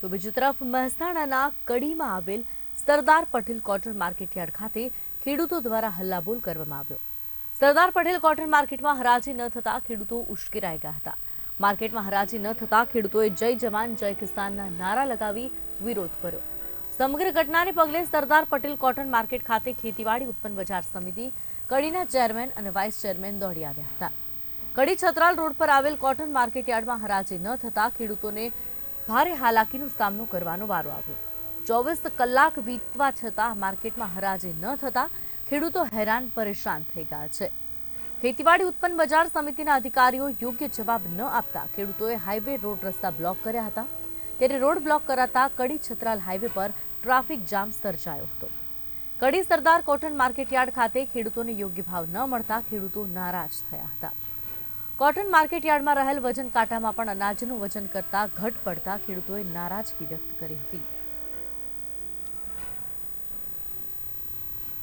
તો બીજી તરફ મહેસાણાના કડીમાં આવેલ સરદાર પટેલ કોટન માર્કેટયાર્ડ ખાતે ખેડૂતો દ્વારા હલ્લાબોલ કરવામાં આવ્યો. સરદાર પટેલ કોટન માર્કેટમાં હરાજી ન થતા ખેડૂતો ઉશ્કેરાઈ ગયા હતા. માર્કેટમાં હરાજી ન થતા ખેડૂતોએ જય જવાન, જય કિસાનના નારા લગાવી વિરોધ કર્યો. સમગ્ર ઘટનાને પગલે સરદાર પટેલ કોટન માર્કેટ ખાતે ખેતીવાડી ઉત્પન્ન બજાર સમિતિ કડીના ચેરમેન અને વાઇસ ચેરમેન દોડી આવ્યા હતા. કડી છત્રાલ રોડ પર આવેલ કોટન માર્કેટ યાર્ડમાં હરાજી ન થતા ખેડૂતોને ભારે હાલાકીનો સામનો કરવાનો વારો આવ્યો. ચોવીસ કલાક વીતવા છતાં માર્કેટમાં હરાજી ન થતા ખેડૂતો હેરાન પરેશાન થઈ ગયા છે. ખેતીવાડી ઉત્પન્ન બજાર સમિતિના અધિકારીઓ યોગ્ય જવાબ ન આપતા ખેડૂતોએ હાઈવે રોડ રસ્તા બ્લોક કર્યા હતા. ત્યારે રોડ બ્લોક કરાતા કડી છત્રાલ હાઈવે પર ટ્રાફિક જામ સર્જાયો હતો. કડી સરદાર કોટન માર્કેટયાર્ડ ખાતે ખેડૂતોને યોગ્ય ભાવ ન મળતા ખેડૂતો નારાજ થયા હતા. કોટન માર્કેટયાર્ડમાં રહેલ વજન કાંટામાં પણ અનાજનું વજન કરતા ઘટ પડતા ખેડૂતોએ નારાજગી વ્યક્ત કરી હતી.